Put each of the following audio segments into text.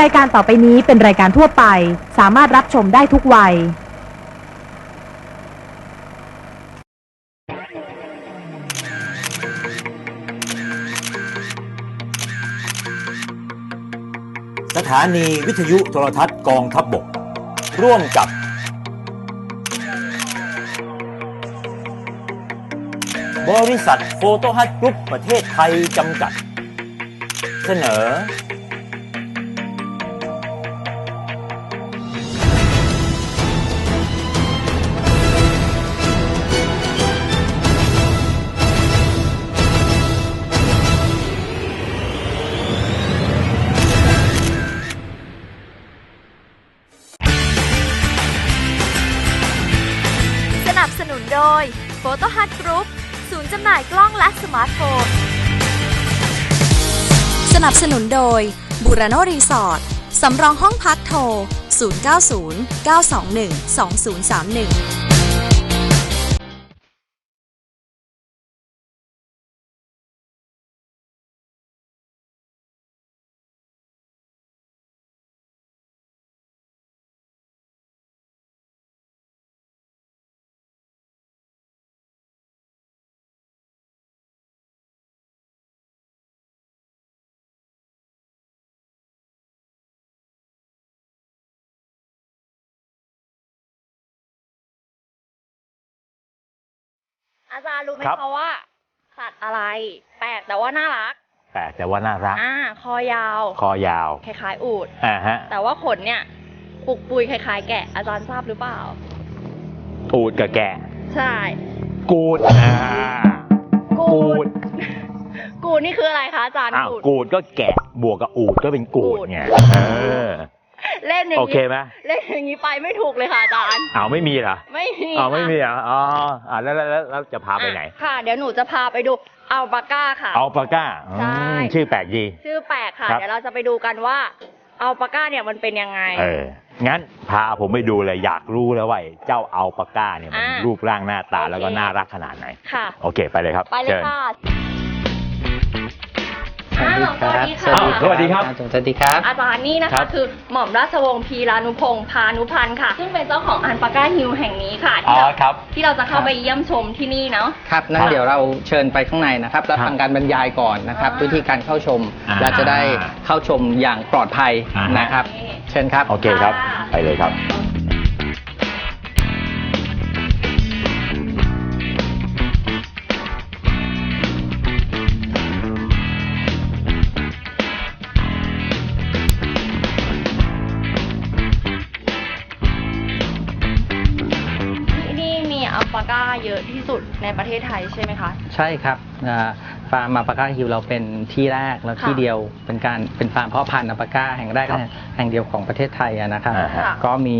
รายการต่อไปนี้เป็นรายการทั่วไป สามารถรับชมได้ทุกวัย สถานีวิทยุโทรทัศน์กองทัพบบก ร่วมกับ บริษัทโฟโตฮัทกรุ๊ปประเทศไทยจำกัด เสนอ สนับสนุนโดยบูราโนรีสอร์ทสำรองห้องพักโทร 090 921 2031 อาจารย์รู้ไหมครับ คะว่าสัตว์อะไร แปลกแต่ว่าน่ารักแปลกแต่ว่าน่ารัก อ่า คอยาว คอยาว คล้ายๆอูด อ่าฮะ แต่ว่าขนเนี่ยปุกปุยคล้าย ๆ แกะ อาจารย์ทราบหรือเปล่า อูดกับแกะใช่ กูดอ่ากูด กูดนี่คืออะไรคะอาจารย์อ้าวกูด กูดก็แกะ บวกกับอูดก็เป็นกูดกูดไง เออ เล่นอย่างโอเคนี้ไหมเล่นอย่างนี้ไปไม่ถูกเลยค่ะอาจารย์ อ้าวไม่มีเหรอไม่มีอ๋อไม่มีค่ะเหรออ๋ออ่าแล้วแล้วแล้วแล้วจะพาไปไหนอะค่ะ เดี๋ยวหนูจะพาไปดูอัลปาก้าค่ะอัลปาก้าใช่อืมชื่อแปลกดี ชื่อแปลกค่ะ ครับ เดี๋ยวเราจะไปดูกันว่าอัลปาก้าเนี่ยมันเป็นยังไง เออ งั้นพาผมไปดูเลยอยากรู้แล้วว่าไอ้เจ้าอัลปาก้าเนี่ยมันอ่ารูปร่างหน้าตาโอเคแล้วก็น่ารักขนาดไหน ค่ะ โอเคไปเลยครับไปเลยชิญ ค่ะ อ้าวสวัสดีค่ะอ้าวสวัสดีครับ สวัสดีครับ อาจารย์นี่นะครัคะบ คือหม่อมราชวงศ์พีรานุพงศ์พานุพันธ์ค่ะ ซึ่งเป็นเจ้าของอันปาก้าฮิลแห่งนี้ค่ะ อ๋ที่อเราครับ ที่เราจะเข้าไปเยี่ยมชมที่นี่เนาะ ครับนั่ครันบเดี๋ยวเราเชิญไปข้างในนะครับแล้วครับฟังการบรรยายก่อนนะครับ อ่า วิธีการเข้าชมอ่าเราจะได้เข้าชมอย่างปลอดภัยอ่าฮะนะครับ เชิญครับ โอเคครับค่ะไปเลยครับ ปาก้าเยอะที่สุดในประเทศไทยใช่ไหมคะ ใช่ครับอ่าฟาร์มอัลปาก้าฮิลเราเป็นที่แรกแล้วค่ะที่เดียวเป็นการเป็นฟาร์มเพาะพันธุ์อัลปาก้าแห่งแรกครับแห่งเดียวของประเทศไทยอะนะครับอ่าฮะก็มี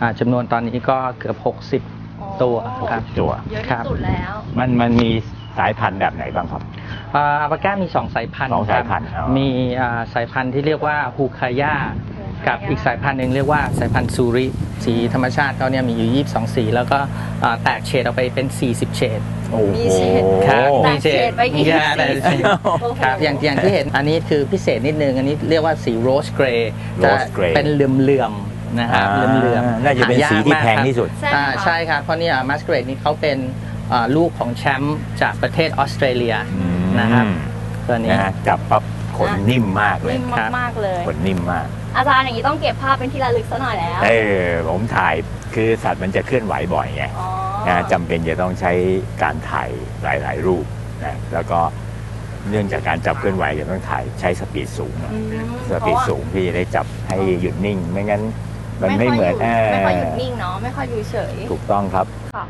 อ่าจำนวนตอนนี้ก็เกือบอ๋อ60 ตัวครับตัวเยอะครัที่บสุดแล้ว มันมันมีสายพันธุ์แบบไหนบ้างครับอ่าอัลปาก้ามี2สายพันธุ์สองครัสายพันธุ์อ๋อมีอ่าสายพันธุ์ที่เรียกว่าฮูคายา กับอีกสายพันธุ์หนึ่งเรียกว่าสายพันธุ์ซูริสีธรรมชาติเขาเนี่ยมีอยู่ 22 สี แล้วก็อ่าแตกเฉดออกไปเป็น 40 เฉดโอ้โห มีเฉดครับแตกเฉดไปกี่ครับสีแตกเฉดโอ้โห ครับอย่างอย่างที่เห็นอันนี้คือพิเศษนิดนึง อันนี้เรียกว่าสีโรสเกรย์จะ Rose Grey เป็นเหลื่อมๆนะครับอ่าเหลื่อมๆน่าจะเป็นหยกสีที่มากแพงครับที่สุดใช่ไหมอ่าคะใช่ครับ เพราะเนี่ยมัสเกรดนี่เขาเป็นอ่าลูกของแชมป์จากประเทศออสเตรเลียอืมนะครับตัวนี้ นะฮะจับปั๊บขนนิ่มมากเลยนิ่มมากๆเลย ขนนิ่มมาก อาจารย์อย่างนี้ต้องเก็บภาพเป็นที่ระลึกซะหน่อยแล้ว เออผมถ่ายคือสัตว์มันจะเคลื่อนไหวบ่อยไงอ๋อนะจำเป็นจะต้องใช้การถ่ายหลาย ๆ รูปนะแล้วก็เนื่องจากการจับเคลื่อนไหวจะต้องถ่ายใช้สปีดสูงหน่อย อืมสปีดสูงที่จะได้จับให้หยุดนิ่ง ไม่งั้นมันไม่เหมือนไม่ค่อยหยุดเออนิ่งเนาะไม่ค่อยอยู่เฉยถูกต้องครับ ค่ะ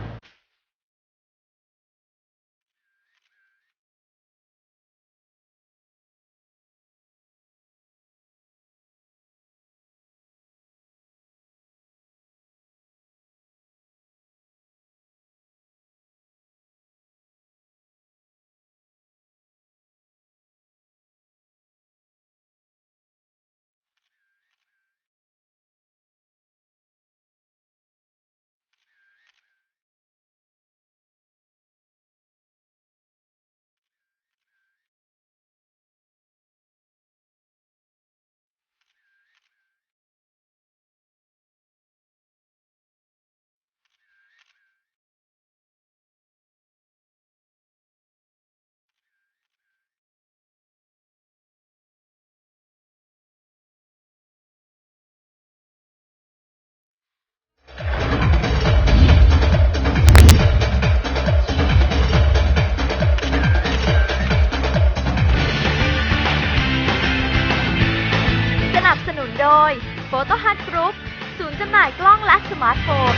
มาร์ทโฟน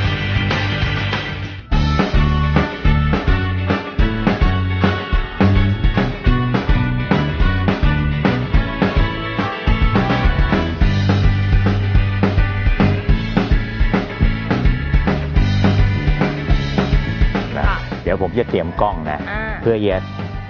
นะเดี๋ยวผมจะเตรียมกล้องนะ อ่า เพื่อจะ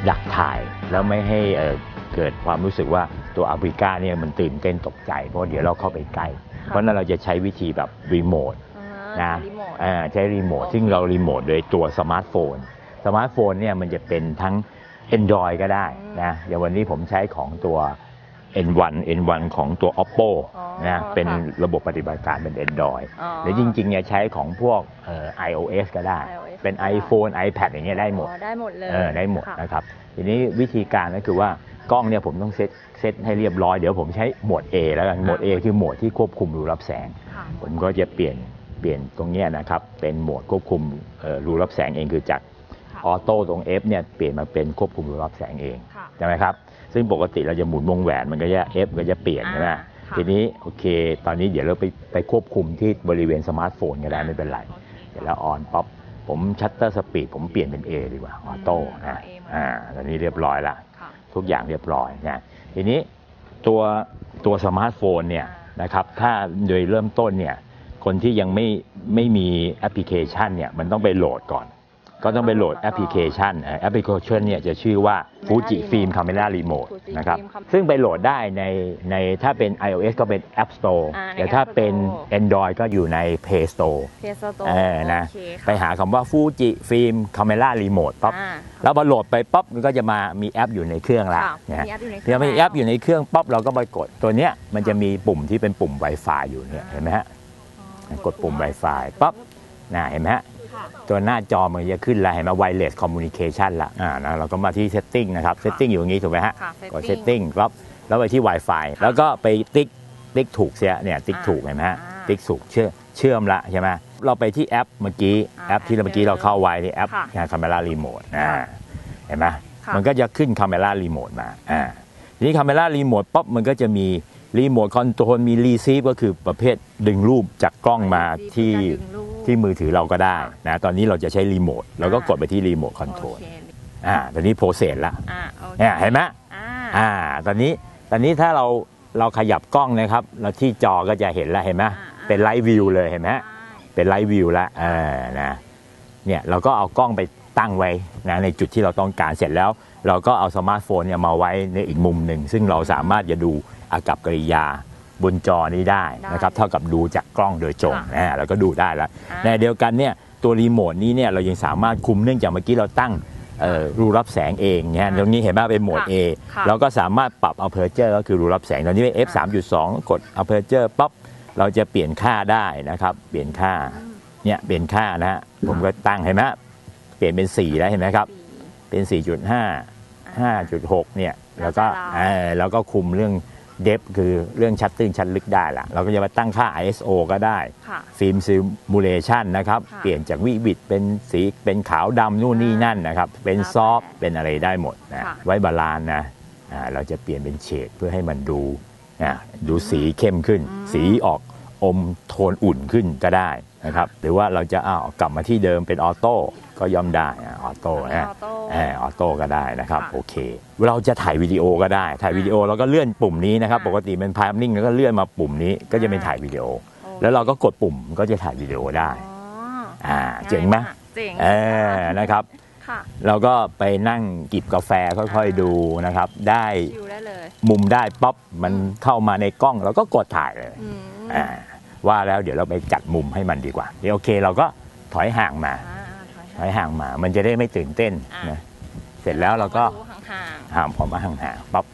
ดักถ่ายแล้วไม่ให้เอ่อเกิดความรู้สึกว่าตัวอาฟริกาเนี่ยมันตื่นเต้นตกใจ เพราะเดี๋ยวเราเข้าไปใกล้ เพราะฉะนั้นเราจะใช้วิธีแบบรีโมทอ่า นะรีโมทอ่าใช้รีโมทซึ่งเรารีโมทโดยตัวสมาร์ทโฟน สมาร์ทโฟนเนี่ยมันจะเป็นทั้ง Android ก็ได้นะอย่างวันนี้ผมใช้ของตัว N1 N1 ของตัว Oppo อ๋อนะเป็นค่ะระบบปฏิบัติการเป็น Android อ๋อหรือจริงๆเนี่ยใช้ของพวกเอ่อ iOS ก็ได้ iOS เป็นก็ได้ iPhone iPad อย่างเงี้ยได้หมดอ๋อได้หมดเลยเออได้หมดค่ะนะครับทีนี้วิธีการก็คือว่ากล้องเนี่ยผมต้องเซตเซตให้เรียบร้อยเดี๋ยวผมใช้โหมด A แล้วกันโหมด A คือโหมดที่ควบคุมรูรับแสงค่ะผมก็จะเปลี่ยน เปลี่ยนตรงเนี้ยนะครับเป็นโหมดควบคุมเอ่อรูรับแสงเองคือจากค่ะออโต้ตรง F เนี่ยเปลี่ยนมาเป็นควบคุมรูรับแสงเองค่ะใช่ไหมครับซึ่งปกติเราจะหมุนวงแหวนมันก็จะ F ก็จะเปลี่ยนใช่ไหมอ่าค่ะทีนี้โอเค ตอนนี้เดี๋ยวเราไปไปควบคุมที่บริเวณสมาร์ทโฟนก็ได้ไม่เป็นไร เดี๋ยวเราออนป๊อปผมชัตเตอร์สปีดผมเปลี่ยนเป็น A ดีกว่าออโต้นะเอา A มาอ่าตอนนี้เรียบร้อยละค่ะทุกอย่างเรียบร้อยนะทีนี้ตัวตัวสมาร์ทโฟนเนี่ยนะครับถ้าโดยเริ่มต้นเนี่ย คนที่ยังไม่ไม่มีแอปพลิเคชันเนี่ยมันต้องไปโหลดก่อน ก็ต้องไปโหลดแอปพลิเคชันเอ่อแอปพลิเคชันเนี่ยจะชื่อว่า Fuji Film Camera Remote Fuji นะครับ Film Camera ซึ่งไปโหลดได้ในในถ้าเป็น iOS ก็เป็น App Store อ่าในแต่ถ้า App Store เป็น Android ก็อยู่ใน Play Store เพสโตเออนะโอเคค่ะไปหาคำว่า Fuji Film Camera Remote ปั๊บอ่าแล้วพอโหลดไปปั๊บมันก็จะมามีแอปอยู่ในเครื่องละค่ะนะฮะมีแอปอยู่ในเคเดี๋รื่ยวมีแอปอยู่ในเครื่องปั๊บเราก็ไปกดตัวเนี้ยมันจะมีปุ่มที่เป็นปุ่ม Wi-Fi อยู่เนี่ยเห็นไหมฮะ กดปุ่ม Wi-Fi ปั๊บน่ะเห็นไหมฮะค่ะตัวหน้าจอมันจะขึ้นแล้วเห็นไหม Wireless Communication ละอ่านะเราก็มาที่ Setting นะครับ Setting อยู่อย่างนี้ถูกไหมฮะค่ะกด setting Setting ปั๊บแล้วไปที่ Wi-Fi แล้วก็ไปติ๊กติ๊กถูกเสียเนี่ยติ๊กอ่าถูกเห็นไหมฮะอ่าติ๊กถูกเชื่อเชื่อมละใช่ไหมเราไปที่แอปเมื่อกี้อ่าแอปที่เราเมื่อกี้เราเข้าไว้ที่แอปค่ะงาน Camera Remote อ่าค่ะเห็นไหมค่ะ มันก็จะขึ้น Camera Remote มาอ่าทีนี้ Camera Remote ปั๊บมันก็จะมี รีโมทคอนโทรลมีรีซีฟก็คือประเภทดึงรูปจากกล้องมาที่การดึงรูปที่มือถือเราก็ได้นะตอนนี้เราจะใช้รีโมทเราก็กดไปที่รีโมทคอนโทรลโอเคอ่าตอนนี้โปรเซสละอ่าโอเคเนี่ยเห็นไหมอ่าอ่าตอนนี้ตอนนี้ถ้าเราเราขยับกล้องนะครับเราที่จอก็จะเห็นแล้วเห็นไหมเป็นไลฟ์วิวเลยเห็นไหมเป็นไลฟ์วิวแล้วเออนะเนี่ยเราก็เอากล้องไปตั้งไว้นะในจุดที่เราต้องการเสร็จแล้ว เราก็เอาสมาร์ทโฟนเนี่ยมาไว้ในอีกมุมหนึ่งซึ่งเราสามารถจะดู อากับกริยาบนจอนี้ได้นะครับเท่ากับดูจากกล้องโดยตรงนะเราก็ดูได้แล้วอ่าในเดียวกันเนี่ยตัวรีโมทนี้เนี่ยเรายังสามารถคุมเนื่องจากเมื่อกี้เราตั้งเอ่อรูรับแสงเองเนี่ยตรงนี้เห็นไหมเป็นโหมดค่ะ A ค่ะเราก็สามารถปรับ aperture ก็คือรูรับแสงตอนนี้เป็น f 3.2 กด aperture ปั๊บเราจะเปลี่ยนค่าได้นะครับเปลี่ยนค่าเนี่ยเปลี่ยนค่านะฮะผมก็ตั้งเห็นไหมเปลี่ยนเป็น 4 แล้วเห็นไหมครับเป็น 4.5 5.6เนี่ยแล้วก็แล้วแต่เราเออแล้วก็คุมเรื่อง เดฟคือเรื่องชัดตื้นชัดลึกได้ละเราก็จะมาตั้งค่า ISO ก็ได้ค่ะฟิล์มซิมูเลชันนะครับค่ะเปลี่ยนจากวิวิดเป็นสีเป็นขาวดำนู่นนี่นั่นนะครับ เป็นแล้วแต่ซอฟต์เป็นอะไรได้หมดนะค่ะไว้บาลานซ์นะอ่าเราจะเปลี่ยนเป็นเฉดเพื่อให้มันดูอ่าดูสีเข้มขึ้น สีออกอมโทนอุ่นขึ้นก็ได้นะครับ หรือว่าเราจะอ้าวกลับมาที่เดิมเป็นออโต้ก็ย่อมได้อ่าออโต้นะ ออโต้เออออโต้ก็ได้นะครับค่ะโอเค เราจะถ่ายวิดีโอก็ได้ ถ่ายวิดีโอเราก็เลื่อนปุ่มนี้นะครับค่ะปกติเป็นพายนิ่งแล้วก็เลื่อนมาปุ่มนี้ก็จะเป็นถ่ายวิดีโอโอคแล้วเราก็กดปุ่มก็จะถ่ายวิดีโอได้อ๋ออ่าเจ๋งไหมายากเจ๋งเออนะครับค่ะเราก็ไปนั่งจิบกาแฟค่อยๆดูนะครับ ได้ชิวได้เลยมุมได้ป๊อปมันเข้ามาในกล้องเราก็กดถ่ายเลยอืมอ่าว่าแล้วเดี๋ยวเราไปจัดมุมให้มันดีกว่าเดี๋ยวโอเคเราก็ถอยห่างมา อ่าถอยถอยห่างมา มันจะได้ไม่ตื่นเต้นอ่านะ เสร็จแล้วเราก็ดูห่างห่างพอมาห่างๆปั๊บ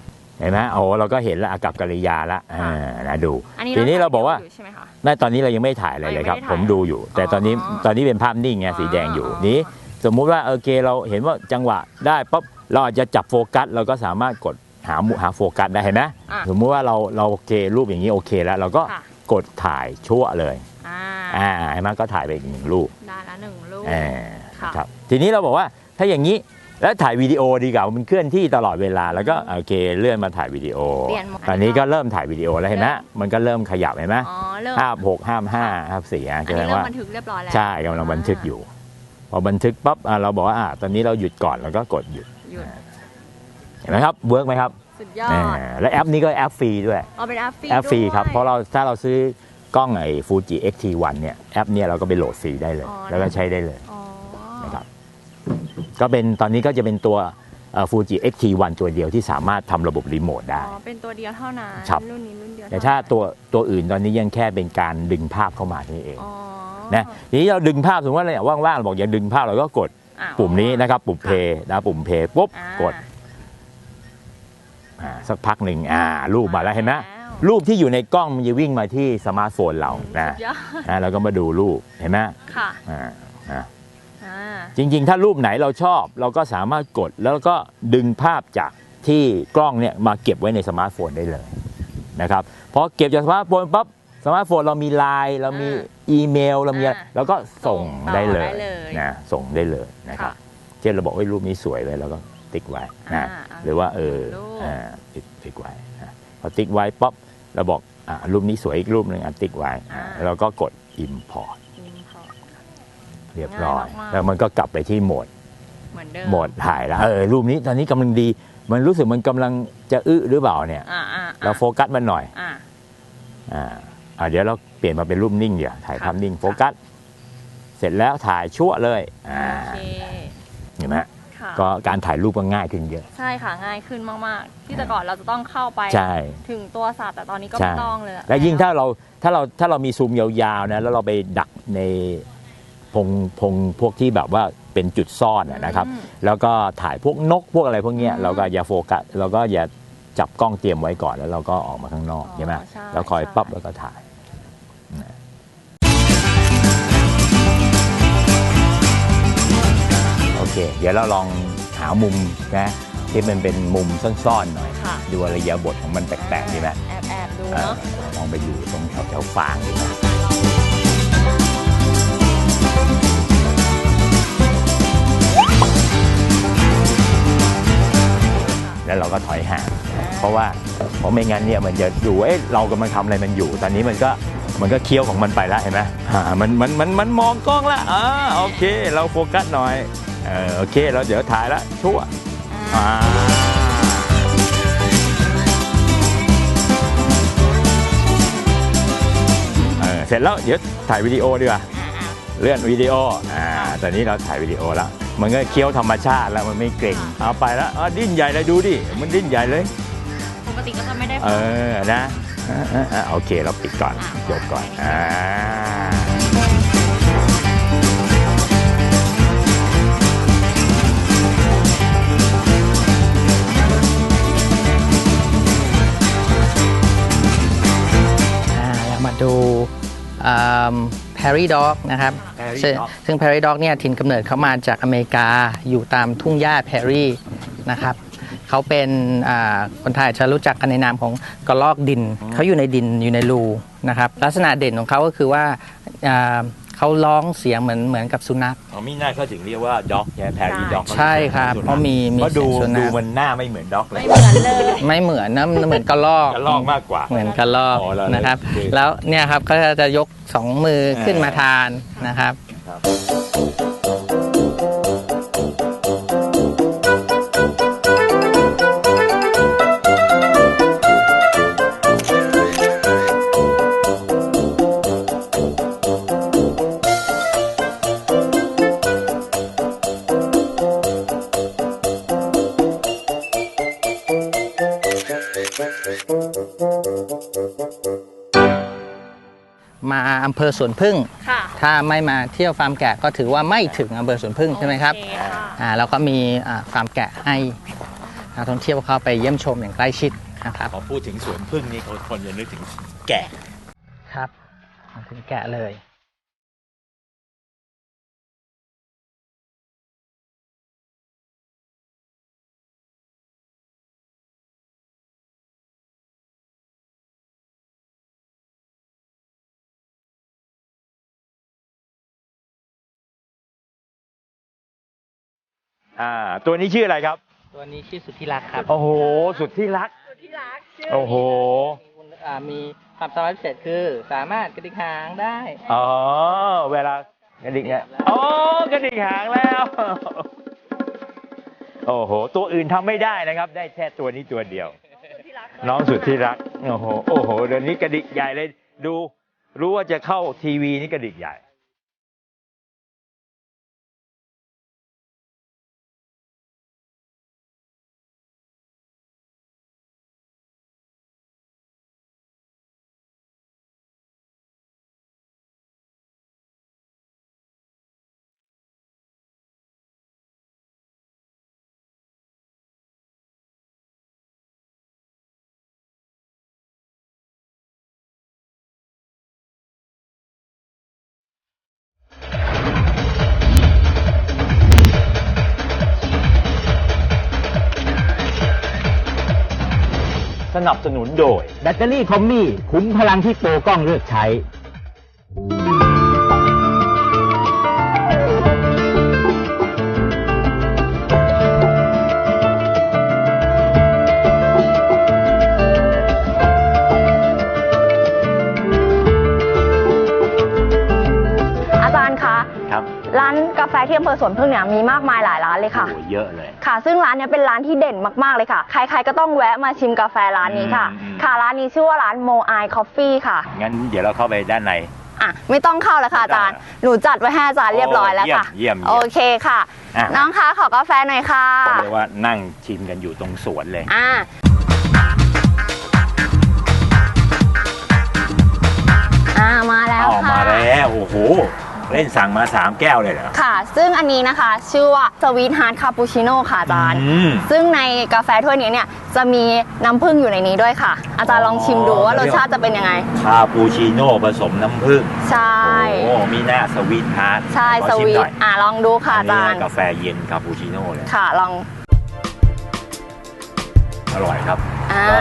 เห็นไหมโอ้เราก็เห็นแล้วอากับกริยาละอ่านะดูๆอันนี้ทีนี้เราบอกว่ายู่ใช่ไหมคะในตอนนี้เรายังไม่ถ่ายอะไรเลยครับอ๋อยังไม่ได้ผถ่ายมดูอยู่ แต่ตอนนี้อ๋อตอนนี้เป็นภาพนิ่งไงอ๋อสีแดงอยู่อ๋อนี้สมมุติว่าโอเคเราเห็นว่าจังหวะได้ปั๊บเราอาจจะจับโฟกัส เราก็สามารถกดหาหมุหาโฟกัสได้เห็นไหมอะสมมุติว่าเราเราโอเครูปอย่างนี้โอเคแล้ว เราก็ค่ะกดถ่ายชั่วเลยอ่าอ่าเห็นไหมก็ถ่ายไปอีกหนึ่งรูปได้ละหนึ่งลูกเออค่ะ นะครับทีนี้เราบอกว่าถ้าอย่างนี้แล้วถ่ายวิดีโอดีกว่ามันเคลื่อนที่ตลอดเวลาแล้วก็โอเคเลื่อนมาถ่ายวิดีโอ เปลี่ยนโหมดตอนนี้ก็เริ่มถ่ายวิดีโอแล้วเห็นไหมมันก็เริ่มขยับเห็นไหมอ๋อเริ่มห้าหกห้าห้าห้าสี่อันแสนี้ดงเริ่มว่าบันทึกเรียบร้อยแล้วใช่กำลังบันทึกอยู่ พอบันทึกปั๊บอะเราบอกว่าอะตอนนี้เราหยุดก่อนแล้วก็กดหยุดหยุดเห็นไหมครับเวิร์กไหมครับสุดยอดอ่าและแอปนี้ก็แอปฟรีด้วยเอาเป็นแอปฟรีแอปฟรีครับด้วยเพราะเราถ้าเราซื้อกล้องไอ้ฟูจิ X-T1 เนี่ยแอปเนี่ยเราก็ไปโหลดฟรีได้เลยอ๋อแล้วก็ใช้ได้เลยอ๋อ นะครับก็เป็นตอนนี้ก็จะเป็นตัวฟูจิ X-T1 ตัวเดียวที่สามารถทำระบบรีโมทได้ อ๋อ เป็นตัวเดียวเท่านั้นครับ รุ่นนี้รุ่นเดียวแต่เท่ถ้านั้นตัวตัวอื่นตอนนี้ยังแค่เป็นการดึงภาพเข้ามานี่เองอ๋อนะทีนี้เราดึงภาพสมมติว่าเราอยากว่างๆเราบอกอยากดึงภาพเราก็กดอะปุ่มนี้นะครับปุ่มเพย์นะปุ่มเพย์ปุ๊บอ่ากดอ่าสักพักหนึ่งอ่ารูปมาแล้วเห็นไหมแล้วรูปที่อยู่ในกล้องมันจะวิ่งมาที่สมาร์ทโฟนเรานะสุดยอดนะเราก็มาดูรูปเห็นไหมค่ะ อ่าอ่าอ่า จริงๆ ถ้ารูปไหนเราชอบ เราก็สามารถกดแล้วก็ดึงภาพจากที่กล้องเนี่ยมาเก็บไว้ในสมาร์ทโฟนได้เลยนะครับพอเก็บจากสมาร์ทโฟนปั๊บสมาร์ทโฟนเรามีไลน์เรามีอีเมลเรามีอะไรเราก็ส่งได้เลย นะส่งได้เลยนะครับเช่นเราบอกว่ารูปนี้สวยเลยเราก็ติ๊กไว้นะหรือว่าเอออ่าติ๊กติ๊กไว้นะพอติ๊กไว้ปั๊บเราบอกอ่ารูปนี้สวยอีกรูปหนึ่งอะติ๊กไว้อ่าแล้วเราก็กด import เรียบร้อยแล้วมันก็กลับไปที่โหมดเหมือนเดิมโหมดถ่ายแล้วเออรูปนี้ตอนนี้กำลังดี มันรู้สึกมันกำลังจะอื้อหรือเปล่าเนี่ย อ่าอ่าเราโฟกัสมันหน่อยอ่า อ่าอ่าเดี๋ยวเราเปลี่ยนมาเป็นรูปนิ่งเดี๋ยวถ่ายค่ะภาพนิ่งโฟกัสเสร็จแล้วถ่ายชั่วเลยอ่าโอเคเห็นไหมค่ะก็การถ่ายรูปก็ง่ายขึ้นเยอะ ใช่ค่ะง่ายขึ้นมากๆ ที่แต่ก่อนเราจะต้องเข้าไป ใช่ ถึงตัวสัตว์แต่ตอนนี้ก็ใช่ ไม่ต้องเลยอะและยิ่งถ้าเราถ้าเราถ้าเรามีซูมยาวๆนะแล้วเราไปดักใน พงพงพวกที่แบบว่าเป็นจุดซ่อนอะนะครับอืมแล้วก็ถ่ายพวกนกพวกอะไรพวกเนี้ยอืมเราก็อย่าโฟกัสเราก็อย่าจับกล้องเตรียมไว้ก่อนแล้วเราก็ออกมาข้างนอกอ๋อใช่ไหมใช่แล้วคอยใช่ ปั๊บแล้วก็ถ่ายนะโอเค เดี๋ยวเราลองหามุมนะ ที่มันเป็นมุมซ่อนๆหน่อย ค่ะ ดูอริยบทของมันแปลกๆดีไหมแอบแอบดูเออเนาะลองไปอยู่ตรงแถวแถวๆฟางดีไหม แล้วเราก็ถอยห่างเพราะว่าเพราะไม่งั้นเนี่ยมันจะอยู่เอ๊ะเรากำลังทำอะไรมันอยู่ ตอนนี้มันก็มันก็เคี้ยวของมันไปแล้วเห็นไหมอ่ามันมันมันมันมองกล้องแล้วอ่าโอเค เราโฟกัสหน่อยเออโอเคเราเดี๋ยวถ่ายละชั่วอ่าเออเสร็จแล้วเดี๋ยวถ่ายวิดีโอดีกว่า เลื่อนวิดีโอ อ่า ตอนนี้เราถ่ายวิดีโอแล้ว มันก็เคี้ยวธรรมชาติแล้วมันไม่เกร็งเอาไปแล้วอ๋อดิ้นใหญ่เลยดูดิมันดิ้นใหญ่เลยปกติก็จะไม่ได้เออนะอ่าอ่าอ่าโอเคเราปิดก่อนจบก่อนอ่าอ่าเรามาดู แพรรี่ด็อกนะครับ Prairie ซึ่ง dog ซึ่งแพรรี่ด็อกเนี่ยถิ่นกำเนิดเขามาจากอเมริกาอยู่ตามทุ่งหญ้าแพรรี่นะครับเขาเป็นอ่าคนไทยจะรู้จักกันในนามของกระลอกดิน เขาอยู่ในดินอยู่ในรูนะครับลักษณะเด่นของเขาก็คือว่าอ่า เขาร้องเสียงเหมือนเหมือนกับสุนัข อ๋อมีหน้าเขาถึงเรียกว่าด็อกใช่ไหมแพรรี่ด็อกใช่ครับเพราะมีมีเพราะดูเสียงสุนัขดูมันหน้าไม่เหมือนด็อกเลยไม่เหมือนเลย ไม่เหมือนนะมันเหมือนกระลอกกระลอกมากกว่า เหมือนกระลอกอ๋อแล้วนะครับคือแล้วเนี่ยครับก็จะยกสองมือขึ้นมาอ่าทานนะครับมาอ เภอสวนพึ่ง ค่ะถ้าไม่มาเที่ยวฟาร์มแกะก็ถือว่าไม่ถึงอำเภอสวนพึ่งใช่ไหมครับ โอเค่ะอ่าแล้วก็มีอ่าฟาร์มแกะให้นักท่องเที่ยวเข้าไปเยี่ยมชมอย่างใกล้ชิดนะครับพอพูดถึงสวนพึ่งนี่เขาคนจะนึกถึงแกะครับมาถึงแกะเลย ออ่าตัวนี้ชื่ออะไรครับ ตัวนี้ชื่อสุทธิรักครับโอ้โห สุดที่รักโอ้โห มีคุณอ่ามีความสามารถพิเศษคือสามารถกระดิกหางได้ อ๋อ เวลากระดิกเนี่ยอ๋อกระดิกหางแล้ว โอ้โห ตัวอื่นทำไม่ได้นะครับ ได้แค่ตัวนี้ตัวเดียวน้องสุดที่รัก โอ้โห โอ้โห เดี๋ยวนี้กระดิกใหญ่เลย ดู รู้ว่าจะเข้าทีวีนี่กระดิกใหญ่ นับสนุนโดย แบตเตอรี่คอมมี่ คุ้มพลังที่โปรกล้องเลือกใช้ รับร้านกาแฟที่อำเภอสวนพึ่งเนี่ยมีมากมายหลายร้านเลยค่ะ โอ้เยอะเลย ค่ะ ซึ่งร้านเนี้ยเป็นร้านที่เด่นมากๆเลยค่ะ ใครๆก็ต้องแวะมาชิมกาแฟร้านนี้ค่ะอืมอืม ค่ะร้านนี้ชื่อว่าร้านโมไอคอฟฟี่ค่ะ งั้นเดี๋ยวเราเข้าไปด้านใน อะไม่ต้องเข้าแล้วค่ะอาจารย์ หนูจัดไว้ให้อาจารย์เรียบร้อยแล้วค่ะ โอ้เยี่ยมเยี่ยมเยี่ยม โอเคค่ะ อะน้องคะขอกาแฟหน่อยค่ะก็เรียกว่านั่งชิมกันอยู่ตรงสวนเลย อ่าอ่ามาแล้วออกค่ะ มาแล้ว โอ้โห เล่นสั่งมาสามแก้วเลยเหรอ ค่ะ ซึ่งอันนี้นะคะชื่อว่าสวีทฮาร์ดคาปูชิโน่ค่ะอาจารย์ อืม ซึ่งในกาแฟถ้วยนี้เนี่ยจะมีน้ำผึ้งอยู่ในนี้ด้วยค่ะ อาจารย์ลองชิมดูว่ารสชาติจะเป็นยังไง คาปูชิโน่ผสมน้ำผึ้งใช่ โอ้มีหน้าสวีทฮาร์ดใช่ขอสชิมวีหทน่อยอ่าลองดูค่ะอัอานจานี้รย์ กาแฟเย็นคาปูชิโน่เลย ค่ะลอง อร่อยครับอ่าก็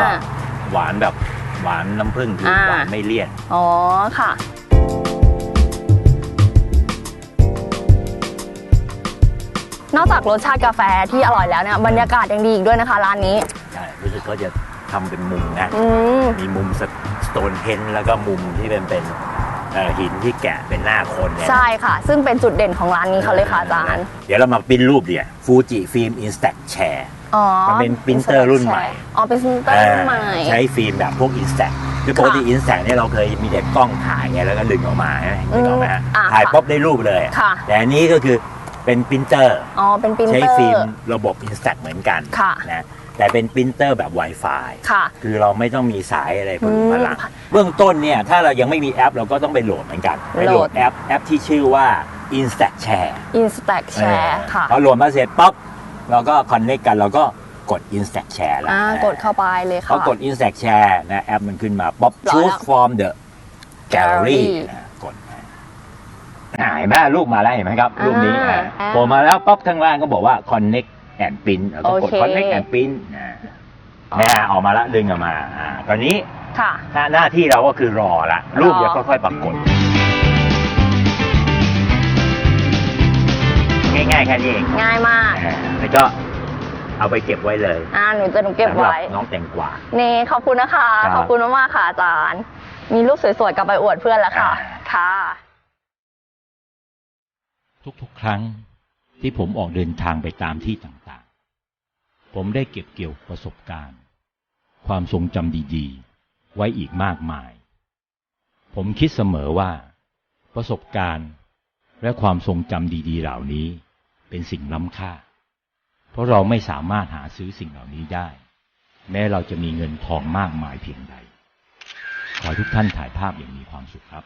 หวานแบบหวานน้ำผึ้งคืออา หวานไม่เลี่ยน อ๋อค่ะ นอกจากรสชาติกาแฟที่อร่อยแล้วเนี่ยบรรยากาศยังดีอีกด้วยนะคะร้านนี้ ใช่รู้สึกเขาจะทำเป็นมุมนะ อืม มีมุมสโตนเฮนแล้วก็มุมที่เป็นเป็นเอ่อหินที่แกะเป็นหน้าคนเนี่ยใช่ค่ะ ซึ่งเป็นจุดเด่นของร้านนี้เขาเลยค่ะอาจารย์เดี๋ยวเรามาปริ้นรูปเดียวฟูจิฟิล์มอินสแต t แชร์ อ๋อมันเป็นปรินเตอร์รุ่นใหม่ อ๋อเป็นปรินเตอร์รุ่นใหม่ ใช้ฟิล์มแบบพวกอินสแต t คือปกติอินสแต t เนี่ยเราเคยมีแต่กล้องถ่ายไงแล้วก็ดึงออกมาใช่ไหมดึงออกมาฮะอ่าถ่ายค่ะป๊บได้รูปเลยค่ะ แต่อันนี้ก็คือ เป็นปรินเตอร์อ๋อเป็นปรินใช้เตอร์ฟิล์มระบบอินสแต t เหมือนกันค่ะนะแต่เป็นปรินเตอร์แบบ Wi-Fi ค่ะ คือเราไม่ต้องมีสายอะไรพลุอืมพลังเบื้องต้นเนี่ยถ้าเรายังไม่มีแอป เราก็ต้องไปโหลดเหมือนกันไปโหลโหลดดแอปแอปที่ชื่อว่า Instax Share อินสแต็กแชร์ค่ะพอโหลดมาเสร็จปั๊บเราก็คอนเน c กกันเราก็กด Instax Share แล้วอ่ากดเข้าไปเลยพอค่ะกด Instax Share นะแอปมันขึ้นมาป๊อปร้อยแล้ว choose from the gallery Gallery นะกด อ่าเห็นไหมรูปมาแล้วเห็นไหมครับ รูปนี้อ่าอ่า โผล่มาแล้วปั๊บข้างล่างก็บอกว่า connect and print เราก็กด โอเค connect and print นะเนี่ยออกมาแล้วดึงออกมาอ่าตอนนี้ค่ะ หน้าหน้าที่เราก็คือรอละรอ รูปจะค่อยๆปรากฏ ง่ายๆแค่นี้เองง่ายมาก อ่าแล้วก็เอาไปเก็บไว้เลยอ่าหนูจะหนูเก็บสำหรัไว้ น้องแตงกวา นี่ขอบคุณนะคะ ครับขอบคุณมากๆค่ะอาจารย์ มีรูปสวยๆกลับไปอวดเพื่อนแล้วค่ะ อ่า ค่ะ ทุกๆ ครั้งที่ผมออกเดินทางไปตามที่ต่างๆ ผมได้เก็บเกี่ยวประสบการณ์ ความทรงจำดีๆ ไว้อีกมากมาย ผมคิดเสมอว่า ประสบการณ์และความทรงจำดีๆ เหล่านี้เป็นสิ่งล้ำค่า เพราะเราไม่สามารถหาซื้อสิ่งเหล่านี้ได้ แม้เราจะมีเงินทองมากมายเพียงใด ขอทุกท่านถ่ายภาพอย่างมีความสุขครับ